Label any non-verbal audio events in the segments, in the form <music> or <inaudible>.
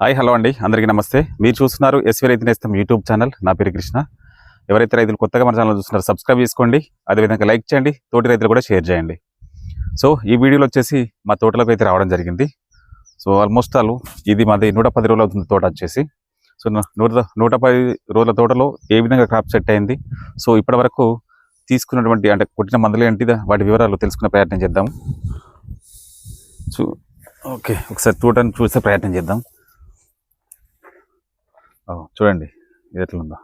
Hi hello అండి. అందరికీ నమస్తే. మీరు చూస్తున్నారు ఎస్వీ రైతు నేస్తం యూట్యూబ్ ఛానల్. నా పేరు కృష్ణ. ఎవరైతే రైతులు కొత్తగా మన ఛానల్ చూస్తున్నారో సబ్స్క్రైబ్ చేసుకోండి. అదేవిధంగా లైక్ చేయండి. తోటి రైతులు కూడా షేర్ చేయండి. సో ఈ వీడియోలో వచ్చేసి మా తోటలోకి అయితే రావడం జరిగింది. సో ఆల్మోస్ట్ ఆల్ ఇది మాది నూట పది రోజులు అవుతుంది తోట వచ్చేసి. సో నూట నూట పది రోజుల తోటలో ఏ విధంగా క్రాప్ సెట్ అయింది? సో ఇప్పటి వరకు తీసుకున్నటువంటి అంటే కొట్టిన మందులు ఏంటిదా వాటి వివరాలు తెలుసుకునే ప్రయత్నం చేద్దాం. So okay. ఒకసారి తోటను చూసే ప్రయత్నం చేద్దాం. చూడండి ఇది ఎట్లుందో.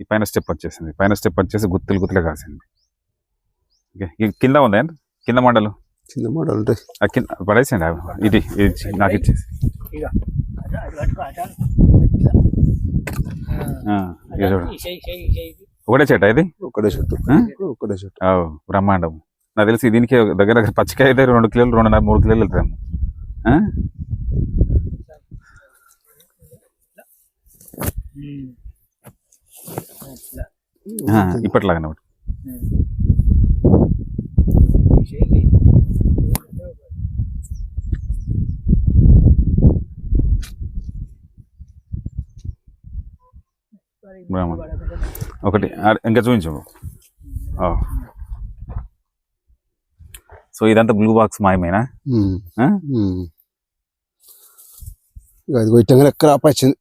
ఈ పైన స్టెప్ వచ్చేసింది. పైన స్టెప్ వచ్చేసి గుత్తులు గుత్తులు కాసింది. ఓకే ఈ కింద ఉందా కింద మండలు? చిన్న మోడల్ కింద పడేసండి. ఇది ఇది నాకు ఇచ్చేసి. ఆ, ఇది చూడు. ఒకటే చెట్టు ఇది? ఒకటే చెట్టు? ఒకటే చెట్టు ఓ, బ్రహ్మాండం. నాకు తెలిసి దీనికి దగ్గర దగ్గర పచ్చికాయ అయితే రెండు కిలోలు రెండున్నర మూడు కిలోలు వెళ్తాము ఆ? ఆ, ఇప్పటిలాగానే ఒకటి. బ్రహ్మాండం ఒకటి ఇంకా చూపించు ఓ. సో ఇదంతా బ్లూ బాక్స్ మాయమేనా అది కొట్టగానే క్రాప్ వచ్చింది?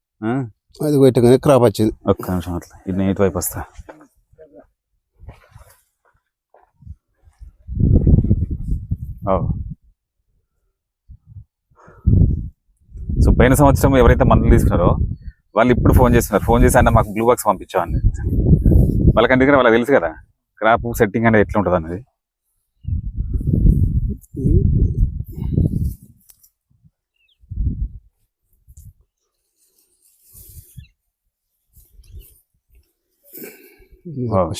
అది కొట్టగానే క్రాప్ వచ్చింది. ఒక్క నిమిషం అట్లా. ఇది నేను ఇటువైపు వస్తా. ఓ. సో పోయిన సంవత్సరం ఎవరైతే మందులు తీసుకున్నారో వాళ్ళు ఇప్పుడు ఫోన్ చేస్తున్నారు. ఫోన్ చేసి అన్న మాకు బ్లూ బాక్స్ పంపించామని వాళ్ళకి అందుకని వాళ్ళకి తెలుసు కదా క్రాప్ సెట్టింగ్ అనేది ఎట్లా ఉంటుంది అనేది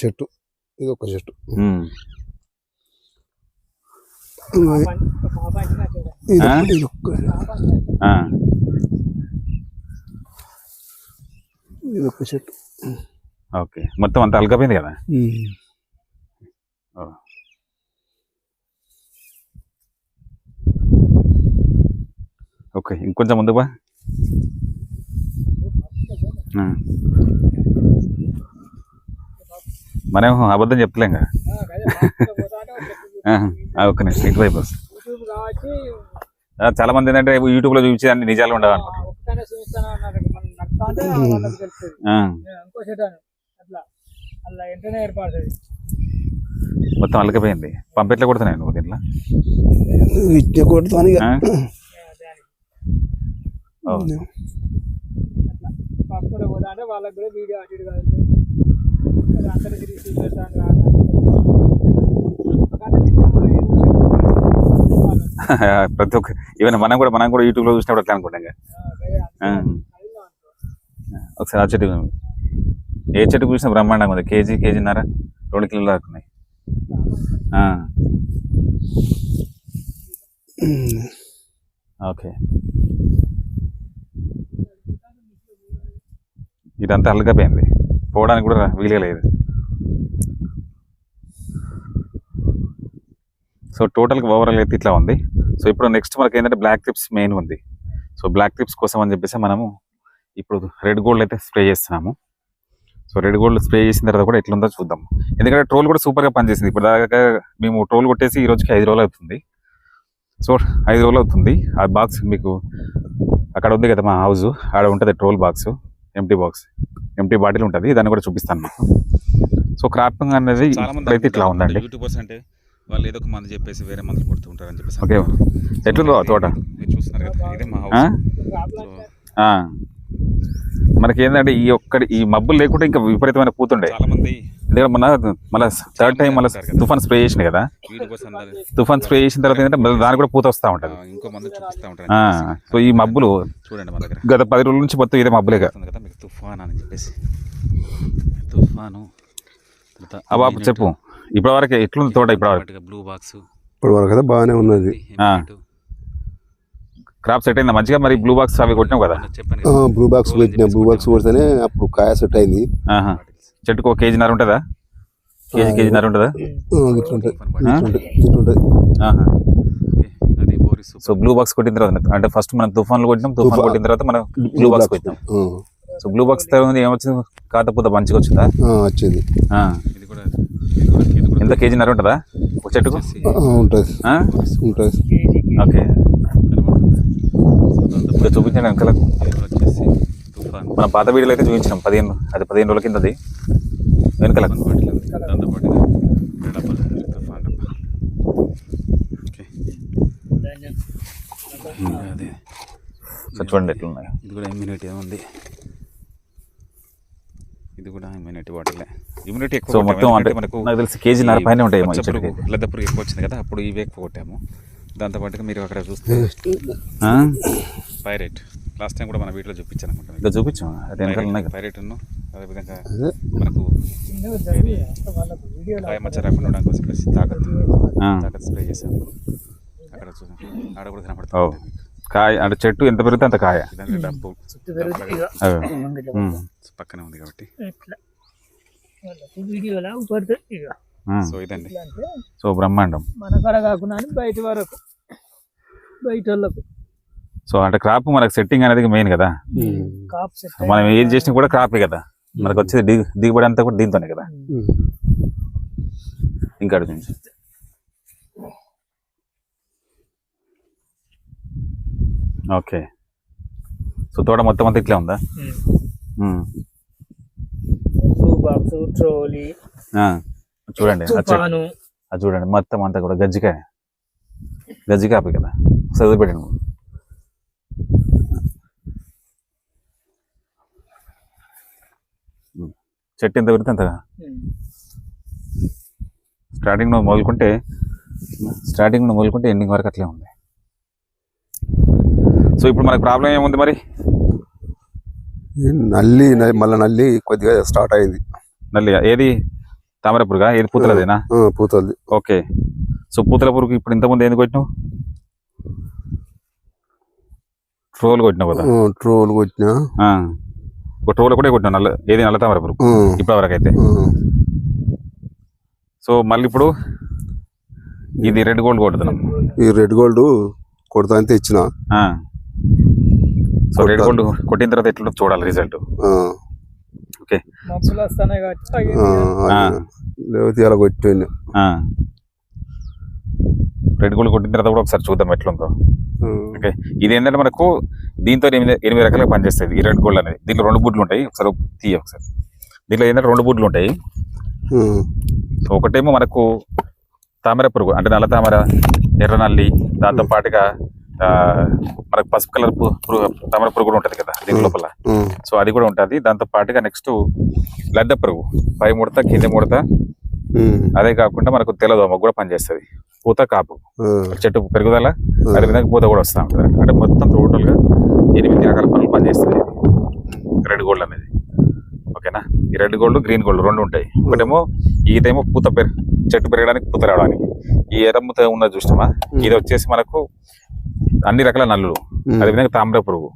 చెట్టు ఇది ఒక చెట్టు. ఇది ఒక చెట్టు ఓకే. మొత్తం అంతా అలకపోయింది కదా. ఓకే. ఇంకొంచెం ముందు బా. మనం అబద్ధం చెప్తలేం కదా. ఆ, ఆ, ఒక్క నిమిషం ఇటువైపు చాలా మంది ఏంటంటే యూట్యూబ్లో చూపించి అన్ని నిజాలు ఉండవు ఏర్పడుతుంది. మొత్తం అలకపోయింది. పంపెట్లా కొడుతున్నాయి నువ్వు దీంట్లో? ఇట్టే కొడతాను వాళ్ళకి కూడా వీడియో అటు <laughs> ప్రతి ఒక్క ఈవెన్ మనం కూడా మనం కూడా యూట్యూబ్లో చూసినప్పుడు అట్లా అనుకుంటాం. ఒకసారి ఆ చెట్టు ఏ చెట్టు చూసినా బ్రహ్మాండంగా ఉంది. కేజీ కేజీన్నర రెండు కిలోలు దాకా ఉన్నాయి. ఓకే. ఇదంతా అల్లకపోయింది పోవడానికి కూడా వీలుగా లేదు. సో టోటల్గా ఓవరాల్ అయితే ఇట్లా ఉంది. సో ఇప్పుడు నెక్స్ట్ మనకి ఏంటంటే బ్లాక్ టిప్స్ మెయిన్ ఉంది. సో బ్లాక్ టిప్స్ కోసం అని చెప్పేసి మనము ఇప్పుడు రెడ్ గోల్డ్ అయితే స్ప్రే చేస్తున్నాము. సో రెడ్ గోల్డ్ స్ప్రే చేసిన తర్వాత కూడా ఎట్లుందో చూద్దాం. ఎందుకంటే ట్రోల్ కూడా సూపర్గా పనిచేసింది. ఇప్పుడు దాకా మేము ట్రోల్ కొట్టేసి ఈ రోజుకి ఐదు రోజులు అవుతుంది. సో ఐదు రోజులు అవుతుంది. ఆ బాక్స్ మీకు అక్కడ ఉంది కదా మా హౌస్. ఆడ ఉంటుంది trolley box. Empty box. Empty bottle ఉంటుంది. దాన్ని కూడా చూపిస్తాను మీకు. సో క్రాపింగ్ అనేది అయితే ఇట్లా ఉందండి. వాళ్ళు ఏదో ఒక మందు చెప్పేసి వేరే మందులు కొడుతూ ఉంటారు అని చెప్పేసి ఓకే. ఎట్లుందో తోట? మీరు చూస్తున్నారు కదా ఇదే మా. మనకి ఏంటంటే ఈ ఒక్కటి ఈ మబ్బులు లేకుంటే ఇంకా విపరీతమైన పూతుండే. చాలా మంది ఎందుకంటే మన మళ్ళీ థర్డ్ టైం మళ్ళీ తుఫాన్ స్ప్రే చేసింది కదా. తుఫాన్ స్ప్రే చేసిన తర్వాత ఏంటంటే మళ్ళీ దానికి కూడా పూత వస్తూ ఉంటుంది. ఇంకో మందు చూపిస్తూ ఉంటారు చెప్పేసి. సో ఈ మబ్బులు చూడండి మా దగ్గర. గత పది రోజుల నుంచి మొత్తం ఇదే వస్తుంది కదా మీకు తుఫాన్ అని చెప్పేసి. తుఫాను. తర్వాత ఆ బాబు చెప్పు. ఇప్పటి వరకు ఎట్లుంది తోట ఇప్పటి వరకు బ్లూ బాక్స్ ఇప్పటి వరకు అయితే బాగానే ఉన్నది. ఆ. క్రాప్ సెట్ అయిందా? మంచిగా మరి బ్లూ బాక్స్ అవి కొట్టినావు కదా? చెప్పాను ఆ, బ్లూ బాక్స్ పెట్టిన బ్లూ బాక్స్ కొడితేనే అప్పుడు కాయ సెట్ అయింది. ఆహా. చెట్టుకు ఒక కేజీన్నర ఉంటుందా? కేజీ కేజీన్నర ఉంటుందా? ఆహా. అది బోర్ పూరి సో బ్లూ బాక్స్ కొట్టిన తర్వాత అంటే ఫస్ట్ మనం తుఫాన్లు కొట్టినాం తుఫాన్. కొట్టిన తర్వాత మనం బ్లూ బాక్స్ కొట్టినాం. సో బ్లూ బాక్స్ తర్వాత ఏమొచ్చింది? కాతపూత మంచిగా వచ్చిందా? ఆ, వచ్చింది. ఎంత కేజీన్నర ఉంటుందా? ఒక చెట్టుకు? ఉంటుంది. ఓకే. చూపించండి వచ్చేసి తుఫాన్ మన పాత వీడియోలో అయితే చూపించినాం. పదిహేను అది పదిహేను రోజుల కిందది. వెనకాల. తుఫాన్ బాటిల్ ఉంది దాంతో పాటు ఇది డబ్బా తుఫాన్ డబ్బా ఓకే ఇంకా అదే. సో చూడండి ఎట్లున్నాయి. ఇది కూడా ఇమ్యూనిటీ ఉంది ఇది కూడా ఇమ్యూనిటీ బాటిల్ ఇమ్యూనిటీ ఎక్కువ. మొత్తం అంటే మనకు నాకు తెలిసి కేజీన్నర పైన ఉంటాయి ఎక్కువ వచ్చింది కదా అప్పుడు ఇవి ఎక్కువ కొట్టాము. దాంతో పాటుగా మీరు అక్కడ చూస్తే పైరేట్. లాస్ట్ టైం కూడా మన వీటిలో చూపించాను అనుకుంటా ఇంకా చూపించాం అది వెనకాల పైరేట్ అదేవిధంగా అదే. మనకు మచ్చ రాకుండా ఉండడం కోసం తాకత్ స్ప్రే చేసాము అక్కడ చూసాం. ఆడ కూడా. కనపడుతుంది కాయ అంటే చెట్టు ఎంత పెరిగితే అంత కాయ. డబ్బు. పక్కనే ఉంది కాబట్టి. వీడియోలా పడుతుంది. సో ఇదండి. సో బ్రహ్మాండం. మన కాడ కాకుండా బయట వరకు. బయట వాళ్ళకు సో అంటే క్రాప్ మనకు సెట్టింగ్ అనేది మెయిన్ కదా. మనం ఏం చేసినా కూడా క్రాపే కదా. మనకు వచ్చేది దిగు దిగుబడి అంతా కూడా దీంతోనే కదా. ఇంకా అడుగు ఓకే. సో తోట మొత్తం అంతా ఇట్లే ఉందా? Box trolley. ఆ. చూడండి అది చూడండి మొత్తం అంతా కూడా గజ్జికాయ. గజ్జికాపి కదా? చదివి పెట్టండి. ఉమ్. చెట్టు ఎంత పెడితే అంతగా? స్టార్టింగ్ నువ్వు మొదలుకుంటే స్టార్టింగ్ నువ్వు మొదలుకుంటే ఎండింగ్ వరకు అట్లే ఉంది. సో ఇప్పుడు మనకు ప్రాబ్లం ఏముంది మరి? నల్లి మళ్ళా నల్లి కొద్దిగా స్టార్ట్ అయింది. నల్లి ఏది? తామర పురుగా? ఏది? పూతలదేనా? పూతలది. ఓకే. సో పూతల పురుగు ఇప్పుడు ఇంతకుముందు ఎందుకు కొట్టినావు? ట్రోల్ కొట్టినావు కదా? ట్రోల్ కొట్టినా. ట్రోల్ కూడా కొట్టినావు నల్ల ఏది నల్ల తామర పురుగు? ఇప్పటి వరకు అయితే సో మళ్ళీ ఇప్పుడు ఇది రెడ్ గోల్డ్ కొడుతున్నాం. ఈ రెడ్ గోల్డ్ కొడతా తెచ్చిన. సో రెడ్ గోల్డ్ కొట్టిన తర్వాత ఎట్లా చూడాలి రిజల్ట్ ఆ, ఓకే మబ్బులు వస్తున్నాయి కాబట్టి ఇలా కొట్టిపోయినా రెడ్ గోల్డ్ కొట్టిన తర్వాత కూడా ఒకసారి చూద్దాం ఎట్లుందో. ఓకే ఇది ఏంటంటే మనకు దీంతో ఎనిమిది ఎనిమిది రకాలుగా పనిచేస్తుంది. ఈ రెడ్ గోల్డ్ అనేది. దీంట్లో రెండు బుడ్లు ఉంటాయి. ఒకసారి తీయ ఒకసారి. దీంట్లో ఏంటంటే రెండు బుడ్లు ఉంటాయి. ఒకటేమో మనకు తామర పురుగు. అంటే నల్ల తామర ఎర్ర నల్లి దాంతో పాటుగా మనకు పసుపు కలర్ తామర పురుగు కూడా ఉంటుంది కదా దీని లోపల. సో అది కూడా ఉంటుంది. దాంతో పాటుగా నెక్స్ట్ లద్ద పురుగు. పై ముడత కింద ముడత. అదే కాకుండా మనకు తెల్లదోమ కూడా పనిచేస్తుంది. పూత కాపు. చెట్టు పెరుగుదల అదేవిధంగా పూత కూడా వస్తూ ఉంటుంది. అంటే మొత్తం టోటల్గా ఎనిమిది రకాల పనులు పనిచేస్తుంది రెడ్ గోల్డ్ అనేది. ఓకేనా? ఈ రెడ్ గోల్డ్ గ్రీన్ గోల్డ్ రెండు ఉంటాయి. ఒకటేమో ఇదేమో పూత పెరు చెట్టు పెరగడానికి పూత రావడానికి. ఈ ఎర్రమ్మత ఉన్నది చూసినామా ఇది వచ్చేసి మనకు అన్ని రకాల నల్లులు. అదేవిధంగా తామ్ర పురుగు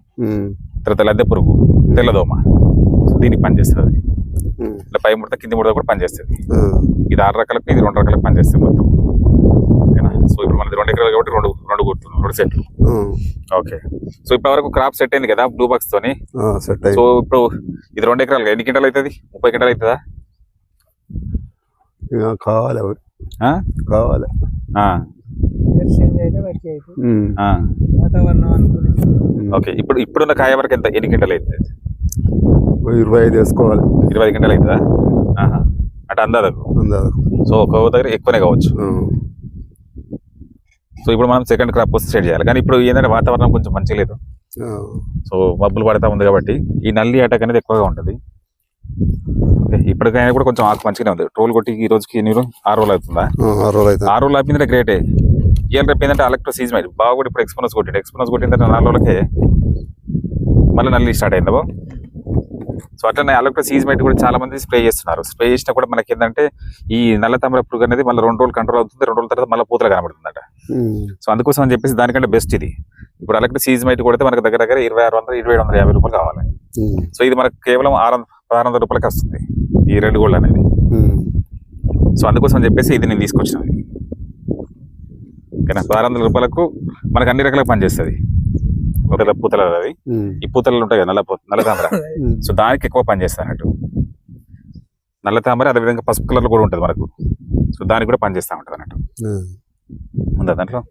తర్వాత లద్దె పురుగు తెల్లదోమ. సో దీనికి పనిచేస్తుంది ఇట్లా పై ముడత కింది ముడత కూడా పనిచేస్తుంది. ఇది ఆరు రకాలకు ఇది రెండు రకాలకు పనిచేస్తుంది మొత్తం. ఓకేనా? సో ఇప్పుడు మనది రెండు ఎకరాలు కాబట్టి రెండు రెండు గుర్తులు రెండు సెట్లు. ఓకే. సో ఇప్పటి వరకు క్రాప్ సెట్ అయింది కదా బ్లూ బాక్స్ తోని? సో ఇప్పుడు ఇది రెండు ఎకరాలు ఎన్ని క్వింటాలు అవుతుంది? ముప్పై క్వింటాలు అవుతుందా? కావాలి? కావాలి. ఆ, చేంజ్ అయితే వచ్చి అయితే ఉమ్, ఆ. వాతావరణం. ఓకే ఇప్పుడు ఇప్పుడున్న కాయ వరకు ఎంత ఎన్ని క్వింటాలు అవుతుంది ఇరవై ఐదు వేసుకోవాలి. ఇరవై ఐదు క్వింటాలు అవుతుందా ఆహా. అంటే అందాదకు అందాక సో ఒక దగ్గర ఎక్కువనే కావచ్చు. సో ఇప్పుడు మనం సెకండ్ క్రాప్ వస్తే స్టార్ట్ చేయాలి. కానీ ఇప్పుడు ఏంటంటే వాతావరణం కొంచెం మంచిగా లేదు. సో మబ్బులు పడతా ఉంది కాబట్టి ఈ నల్లి అటాక్ అనేది ఎక్కువగా ఉంటుంది. ఇప్పటికైనా కూడా కొంచెం ఆకు మంచిగానే ఉంది. ట్రోల్ కొట్టి ఈ రోజుకి ఎన్ని రోజులు? ఆరు రోజులు అవుతుందా? ఆరు రోజులు అయితే ఆరు రోజులు ఆపిందంటే గ్రేటే ఇవాళ రేపు ఏంటంటే అలెక్ట్రో సీజ్మైట్ బాగా కూడా ఇప్పుడు ఎక్స్పోనస్ కొట్టాడు. ఎక్స్పోనస్ తర్వాత నాలుగు రోజులకే మళ్ళీ నల్లి స్టార్ట్ అయిందా బాబు. సో అట్లనే అలెక్ట్రో సీజ్మైట్ కూడా చాలా మంది స్ప్రే చేస్తున్నారు. స్ప్రే చేసినా కూడా మనకి ఏంటంటే ఈ నల్ల తామర పురుగు అనేది మళ్ళీ రెండు రోజులు కంట్రోల్ అవుతుంది. రెండు రోజుల తర్వాత మళ్ళీ పూతలు కనబడుతుందట. సో అందుకోసం అని చెప్పేసి దానికంటే బెస్ట్ ఇది. ఇప్పుడు అలెక్ట్రో సీజ్మైట్ కొడితే మనకు దగ్గర దగ్గర ఇరవై ఆరు వందల ఇరవై ఏడు వందల యాభై రూపాయలు కావాలి. సో ఇది మనకు కేవలం ఆరు పదహారు వందల రూపాయలకి వస్తుంది ఈ రెడ్ గోల్డ్ అనేది. సో అందుకోసం అని చెప్పేసి ఇది నేను తీసుకొచ్చిన. ఓకేనా? ఆరు వందల రూపాయలకు మనకు అన్ని రకాల పనిచేస్తుంది. ఒక పూతల అది. ఈ పూతలు ఉంటాయి కదా నల్ల పూ- నల్ల తామర. సో దానికి ఎక్కువ పనిచేస్తుంది అన్నట్టు. నల్ల తామర అదేవిధంగా పసుపు కలర్లో కూడా ఉంటుంది మనకు. సో దానికి కూడా పనిచేస్తూ ఉంటుంది అన్నట్టు. ఉందా దాంట్లో?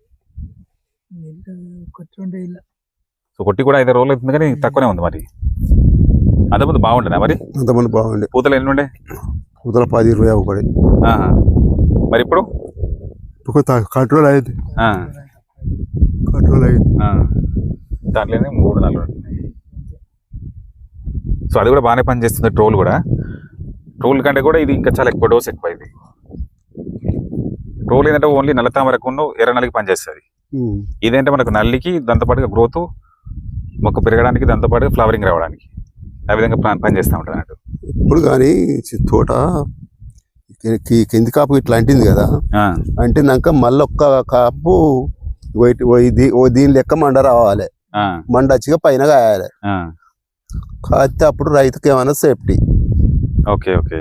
సో కొట్టి కూడా ఐదు రోజులు అవుతుంది కానీ తక్కువనే ఉంది మరి. అంతకుముందు బాగుంటుందా మరి? అంతమంది బాగుండే. పూతలు ఎన్ని ఉండే? పూతల పది ఇరవై ఒకటి ఆహా. మరి ఇప్పుడు? ఇప్పుడు కంట్రోల్ అయింది. కంట్రోల్ అయింది. దాంట్లోనే మూడు నాలుగు సో అది కూడా బాగానే పనిచేస్తుంది ట్రోల్ కూడా. ట్రోల్ కంటే కూడా ఇది ఇంకా చాలా ఎక్కువ డోస్ ఎక్కువ ఇది. ట్రోల్ ఏంటంటే ఓన్లీ నల్ల తామరకు ఎర్ర నల్లికి పనిచేస్తుంది. ఇదేంటే మనకు నల్లికి దాంతోపాటుగా గ్రోత్ మొక్క పెరగడానికి దాంతోపాటుగా ఫ్లవరింగ్ రావడానికి. ఆ విధంగా పని పనిచేస్తూ ఉంటుంది అన్నట్టు. ఇప్పుడు కానీ తోట కింది కాపు ఇట్లా అంటింది కదా అంటినాక మళ్ళీ ఒక్క కాపు ఓ దీని లెక్క మండ రావాలి. మండ వచ్చిగా పైన కాయాలి. కాస్తే అప్పుడు రైతుకి ఏమైనా సేఫ్టీ. Okay okay.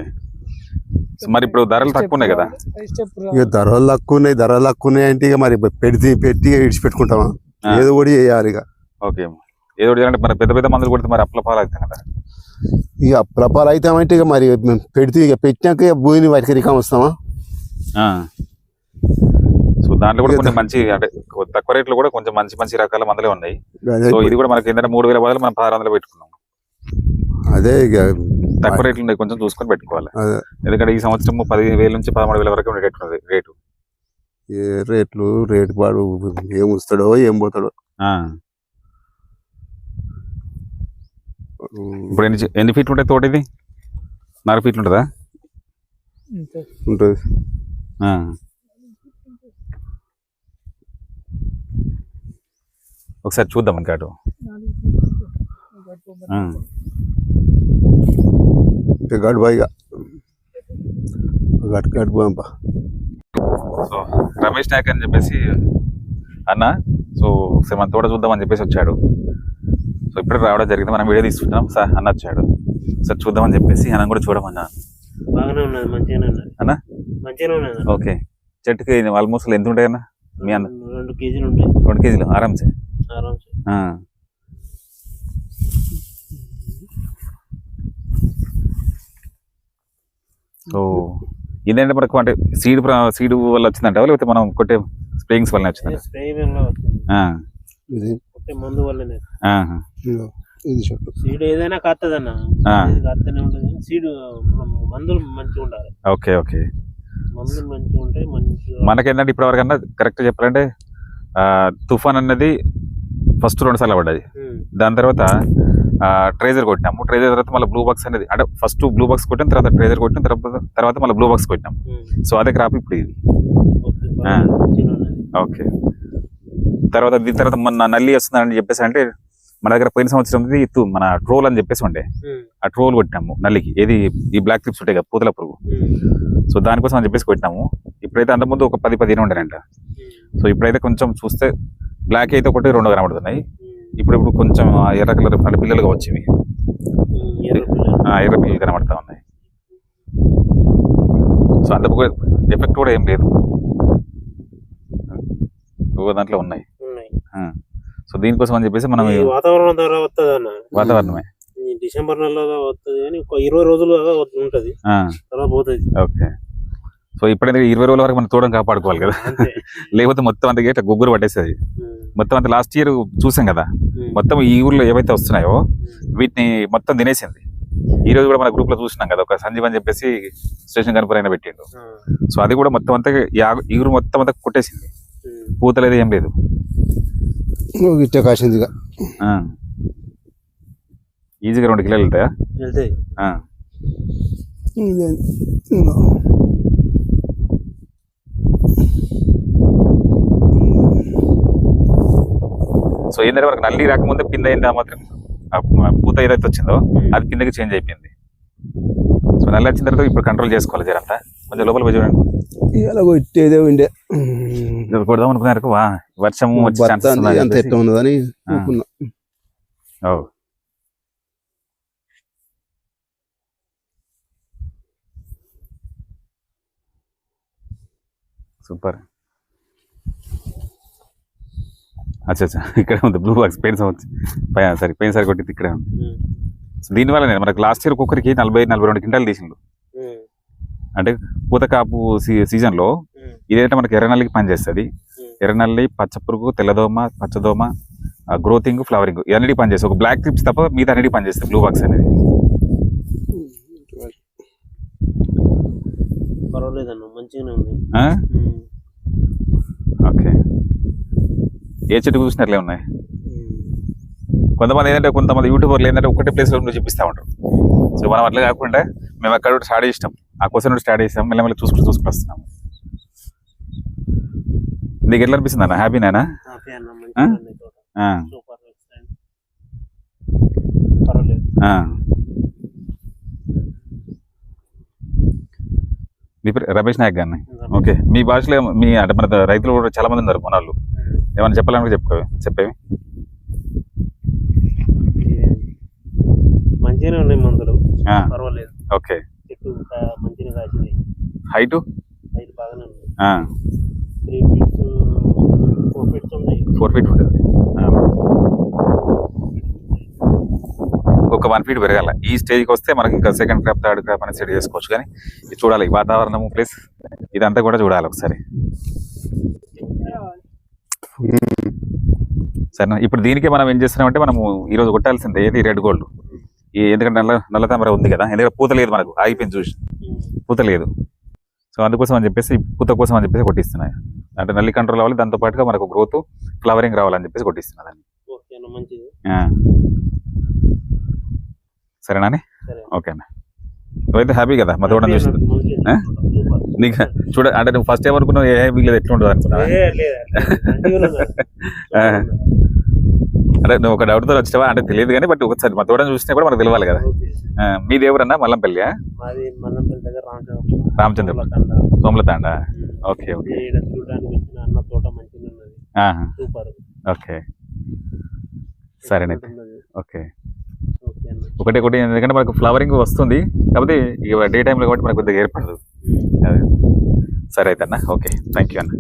మరి ఇప్పుడు ధరలు తక్కువ ఉన్నాయి కదా? ఇక ధరలు తక్కువ ఉన్నాయి ధరలు తక్కువ ఉన్నాయి అంటే ఇక మరి పెడితే పెట్టి ఇడిచిపెట్టుకుంటామా. ఏదో కూడా చేయాలి ఇక ఓకే. ఏదో చేయాలంటే మరి పెద్ద పెద్ద మందులు కొడితే మరి అప్ల పాలు అవుతాయి కదా. ఇక అప్రపాలు అయితే అంటే ఇక మరి పెడితే ఇక పెట్టినాక భూమిని వాటికి రికం వస్తామా? ఆ. సో దాంట్లో కూడా కొన్ని మంచి అంటే తక్కువ రేట్లో కూడా కొంచెం మంచి మంచి రకాల మందులే ఉన్నాయి. సో ఇది కూడా మనకి ఏంటంటే మూడు వేల బదులు మనం పదహారు వందలు పెట్టుకున్నాం. అదే ఇక తక్కువ రేట్లు ఉన్నాయి కొంచెం చూసుకొని పెట్టుకోవాలి. ఎందుకంటే ఈ సంవత్సరం పది వేల నుంచి పదమూడు వేల వరకు రేటు ఉన్నది రేటు. ఏ రేట్లు రేటు పాడు ఏం వస్తాడో ఏం పోతాడో ఆ. ఇప్పుడు ఎన్ని ఎన్ని ఫీట్లు ఉంటాయి తోట ఇది? నాలుగు ఫీట్లు ఉంటుందా ఉంటుంది. ఆ. ఒకసారి చూద్దాం ఇంకా. అటు గట్టు గడుపు పంప సో రమేష్ నాయక్ అని చెప్పేసి అన్న సో ఒకసారి మన తోట చూద్దామని చెప్పేసి వచ్చాడు. సో ఇప్పుడే రావడం జరిగింది. మనం వీడియో తీసుకుంటాం సార్ అన్న వచ్చాడు. సార్ చూద్దామని చెప్పేసి అన్న కూడా చూడమన్నా. బాగానే ఉన్నది. మంచిగానే ఉన్నది. అన్న? మంచిగానే ఉన్నది ఓకే. చెట్టుకి ఆల్మోస్ట్ ఎంత ఉంటాయి అన్న మీ అన్న? రెండు కేజీలు ఉంటాయి. రెండు కేజీలు. ఆరామ్సే ఆరామ్సే ఆ. ఓ. ఇదేంటే మనకు అంటే సీడ్ సీడ్ వల్ల వచ్చిందంట లేకపోతే మనం కొట్టే స్ప్రేయింగ్స్ వల్ల వచ్చిందంట స్ప్రే వల్ల వచ్చింది. ఆ, ఇది కొట్టే మందు వల్లనే. ఇది చెట్టు సీడ్ ఏదైనా. ఇది కాస్తనే ఉంటుంది సీడ్ మందులు మంచిగా ఉండాలి. Okay okay. మందులు మంచిగా ఉంటే మనకేంటంటే ఇప్పటివరకన్నా కరెక్ట్ చెప్పాలంటే ఆ, తుఫాన్ అన్నది ఫస్ట్ రెండు సార్లు పడ్డది. దాని తర్వాత ట్రేజర్ కొట్టినాము ట్రేజర్ తర్వాత మళ్ళీ బ్లూ బాక్స్ అనేది అంటే ఫస్ట్ బ్లూ బాక్స్ కొట్టిన తర్వాత ట్రేజర్ కొట్టిన తర్వాత తర్వాత మళ్ళీ బ్లూ బాక్స్ కొట్టినాం. సో అదే క్రాప్ ఇప్పుడు ఇది. ఓకే, బాగా మంచిగా ఉన్నది ఓకే తర్వాత దీని తర్వాత మన నల్లి వస్తుందని చెప్పేసి అంటే మన దగ్గర పోయిన సంవత్సరం ఇది తు- మన ట్రోల్ అని చెప్పేసి ఉండే. ఆ ట్రోల్ కొట్టినాము నల్లికి. ఏది? ఈ బ్లాక్ క్లిప్స్ ఉంటాయి కదా పూతల పురుగు. సో దానికోసం అని చెప్పేసి కొట్టినాము. ఇప్పుడైతే అంతకుముందు ఒక పది పదిహేను ఉండేనంట. ఉమ్, సో ఇప్పుడైతే కొంచెం చూస్తే బ్లాక్ అయితే ఒకటి రెండు కనబడుతున్నాయి. ఇప్పుడు ఇప్పుడు కొంచెం ఎర్ర కలర్ అంటే పిల్లలుగా వచ్చివి ఎర్ర పిల్లలు. కనబడతా ఉన్నాయి. సో అంత ఎఫెక్ట్ కూడా ఏం లేదు. దాంట్లో ఉన్నాయి. సో దీనికోసం అని చెప్పేసి మనం వాతావరణం ద్వారా వస్తుంది అన్న. వాతావరణమే. డిసెంబర్ నెలలో వస్తుంది కానీ ఒక ఇరవై రోజులు ఉంటది. తర్వాత పోతుంది. ఓకే. సో ఇప్పుడైతే ఇరవై రోజుల వరకు మనం తోడం కాపాడుకోవాలి కదా. <laughs> లేకపోతే మొత్తం అంత గేట గుగ్గురు పట్టేస్తుంది. మొత్తం అంత లాస్ట్ ఇయర్ చూసాం కదా. మొత్తం ఈ ఊర్లో ఏవైతే వస్తున్నాయో. వీటిని మొత్తం తినేసింది. ఈ రోజు కూడా మన గ్రూప్లో చూసినాం కదా. ఒక సంజీవ్ అని చెప్పేసి స్టేషన్ కనుపూర్ అయినా పెట్టిండు. సో అది కూడా మొత్తం అంతా ఈ ఊరు మొత్తం అంతా కొట్టేసింది. ఉమ్. పూత లేదు ఏం లేదు. ఇట్ట కాసింది. ఈజీగా రెండు కిలోలు వెళ్తాయా. సో ఏంటంటే మనకు నల్లి రాకముందే పింద అయింది ఆ మాత్రం. పూత ఏదైతే వచ్చిందో అది కిందకి చేంజ్ అయిపోయింది. సో నల్లి వచ్చిన తర్వాత ఇప్పుడు కంట్రోల్ చేసుకోవాలి జరంతా కొంచెం లోపల పోయి చూడండి. ఇలా కొట్టేదే ఉండే. కొడదాం అనుకున్నారు? వా వర్షం వచ్చే అంత ఎట్లా ఉన్నదని అనుకున్నా. సూపర్. అచ్చా అచ్చా. ఇక్కడే ఉంది. బ్లూ బాక్స్ పెయిన్ సంవత్సరం సరే పెయిన్ సార్ కొట్టింది ఇక్కడే ఉంది. దీనివల్ల మనకు లాస్ట్ ఇయర్ ఒక్కొక్కరికి నలభై నలభై రెండు క్వింటాలు తీసిండు. అంటే పూత కాపు సీ సీజన్లో. ఇదైతే మనకి ఎర్రనల్లికి పనిచేస్తుంది. ఎర్రనల్లి పచ్చపురుగు తెల్లదోమ పచ్చదోమ గ్రోతింగ్ ఫ్లవరింగ్ ఇవన్నీ పనిచేస్తాయి. ఒక బ్లాక్ క్లిప్స్ తప్ప మిగతా అన్నిటి పనిచేస్తాయి బ్లూ బాక్స్ అనేది. ఓకే. ఏ చెట్టు చూసినా అట్లే ఉన్నాయి. కొంతమంది ఏంటంటే కొంతమంది యూట్యూబర్లు ఏంటంటే ఒకటే ప్లేస్లో ఉండి చూపిస్తూ ఉంటారు. సో మనం అట్లా కాకుండా మేము అక్కడ స్టార్ట్ చేసినాం ఆ క్వశ్చన్ ఒకటి స్టార్ట్ చేసాం మెల్లమెల్ల చూసుకుంటూ చూసుకుంటూ వస్తున్నాం నీకు ఎట్లా అనిపిస్తుంది అన్న? హ్యాపీనేనా. మీ రమేష్ నాయక్ గారిని? ఓకే. మీ భాషలో మీ అంటే మన రైతులు కూడా చాలా మంది ఉన్నారు కొనాళ్ళు ఏమైనా చెప్పాలని చెప్పుకోవి చెప్పేవి? మంచిగానే ఉన్నాయి మందులు. పర్వాలేదు. ఓకే. చెట్టు మంచిగా కాసింది. హైటు? ఐదు బాగానే ఉంది. ఆ, త్రీ ఫీట్స్ ఫోర్ ఫీట్స్ ఉన్నాయి. ఫోర్ ఫీట్ ఉంటుంది. ఒక వన్ ఫీట్ పెరగాల. ఈ స్టేజ్కి వస్తే మనకి ఇంకా సెకండ్ క్రాప్ థర్డ్ క్రాప్ అనేది సెట్ చేసుకోవచ్చు కానీ ఇది చూడాలి. ఈ వాతావరణము ప్లస్ ఇదంతా కూడా చూడాలి ఒకసారి. సరేనా? ఇప్పుడు దీనికే మనం ఏం చేస్తున్నామంటే మనము ఈ రోజు కొట్టాల్సిందే ఏది? Red gold. ఈ ఎందుకంటే నల్ల నల్ల తామర ఉంది కదా ఎందుకంటే పూత లేదు మనకు ఆగిపోయింది చూసి. పూత లేదు. సో అందుకోసం అని చెప్పేసి పూత కోసం అని చెప్పేసి కొట్టిస్తున్నాయి అంటే నల్లి కంట్రోల్ అవ్వాలి దాంతో పాటుగా మనకు గ్రోత్ ఫ్లవరింగ్ రావాలని చెప్పేసి మంచిది. సరేనా సరే. ఓకే అన్న. నువ్వైతే హ్యాపీ కదా మా తోటని చూసి? నీకు చూడ అంటే నువ్వు ఫస్ట్ టైం అనుకున్నావు ఏ వీళ్ళు ఎట్లా ఉంటుంది అనుకున్నా అంటే నువ్వు ఒక డౌట్తో వచ్చావా అంటే తెలియదు కానీ బట్ ఒకసారి మా తోటని చూసినా కూడా మనకు తెలియాలి కదా. మీది ఎవరన్నా Mallampalli Ramachandra. Somalathanda okay okay. Okay. ఉన్నది. ఓకే. ఒకటి ఒకటి ఎందుకంటే మనకు ఫ్లవరింగ్ వస్తుంది. ఇక డే టైంలో కాబట్టి మనకు కొద్దిగా ఏర్పడదు. అదే. సరే అయితే అన్న. ఓకే. థ్యాంక్ యూ అన్న.